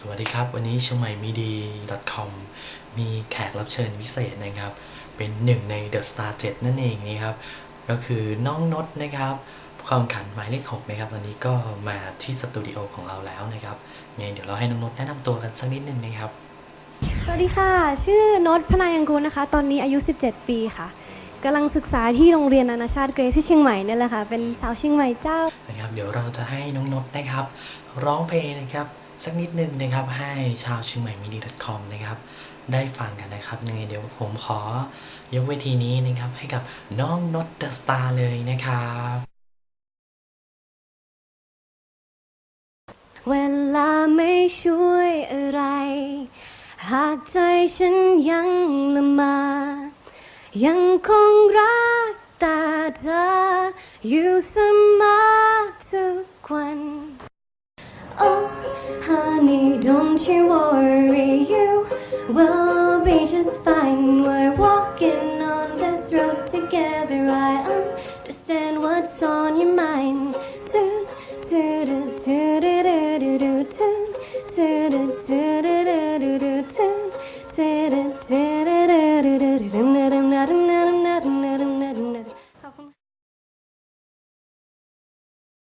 สวัสดีครับ วันนี้ชียงใหม่มีดี .com มีแขกรับเชิญพิเศษนะครับ เป็นหนึ่งใน The Star 7 นั่นเองนี่ครับ ก็คือน้องนดนะครับความขันหมายเลข6นะครับวันนี้ก็มาที่สตูดิโอของเราแล้วนะครับไงเดี๋ยวเราให้น้องนดแนะนำตัวกันสักนิดนึงนะครับ สวัสดีค่ะ ชื่อนศพนายังกูลนะคะ ตอนนี้อายุ 17 ปีค่ะกำลังศึกษาที่โรงเรียนนานาชาติเกรซที่เชียงใหม่เนี่ยแหละค่ะ เป็นสาวเชียงใหม่เจ้า นะครับ เดี๋ยวเราจะให้น้องนดนะครับ ร้องเพลงนะครับ สักนิดหนึ่งนะครับ ให้ชาวเชียงใหม่มีดี .com นะครับ ได้ฟังกันนะครับยังไงเดี๋ยวผมขอยกเวทีนี้นะครับ ให้กับน้องนดเดอะสตาร์เลยนะครับเวลาไม่ช่วยอะไร หากใจฉันยังละมา ยังคงรักแต่เธออยู่เสมอ Oh honey don't you worry. You will be just fine. We're walking on this road together. I understand what's on your mind. Toon toot toot toot toot toot toot toot toot toot toot toot toot